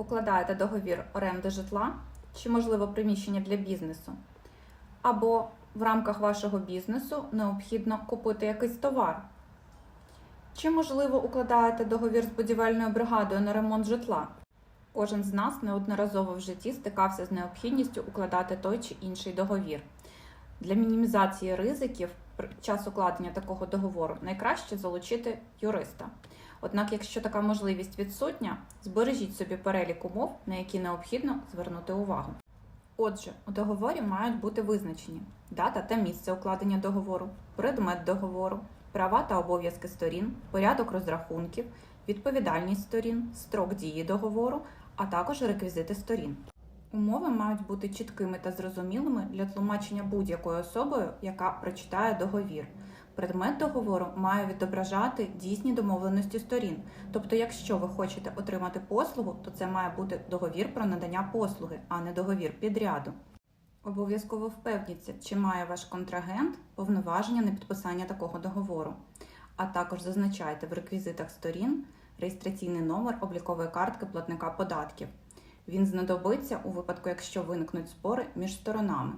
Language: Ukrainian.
укладаєте договір оренди житла чи, можливо, приміщення для бізнесу, або в рамках вашого бізнесу необхідно купити якийсь товар. Чи, можливо, укладаєте договір з будівельною бригадою на ремонт житла? Кожен з нас неодноразово в житті стикався з необхідністю укладати той чи інший договір. Для мінімізації ризиків час укладення такого договору найкраще залучити юриста. Однак, якщо така можливість відсутня, збережіть собі перелік умов, на які необхідно звернути увагу. Отже, у договорі мають бути визначені дата та місце укладення договору, предмет договору, права та обов'язки сторін, порядок розрахунків, відповідальність сторін, строк дії договору, а також реквізити сторін. Умови мають бути чіткими та зрозумілими для тлумачення будь-якою особою, яка прочитає договір. Предмет договору має відображати дійсні домовленості сторін. Тобто, якщо ви хочете отримати послугу, то це має бути договір про надання послуги, а не договір підряду. Обов'язково впевніться, чи має ваш контрагент повноваження на підписання такого договору. А також зазначайте в реквізитах сторін реєстраційний номер облікової картки платника податків. Він знадобиться у випадку, якщо виникнуть спори між сторонами.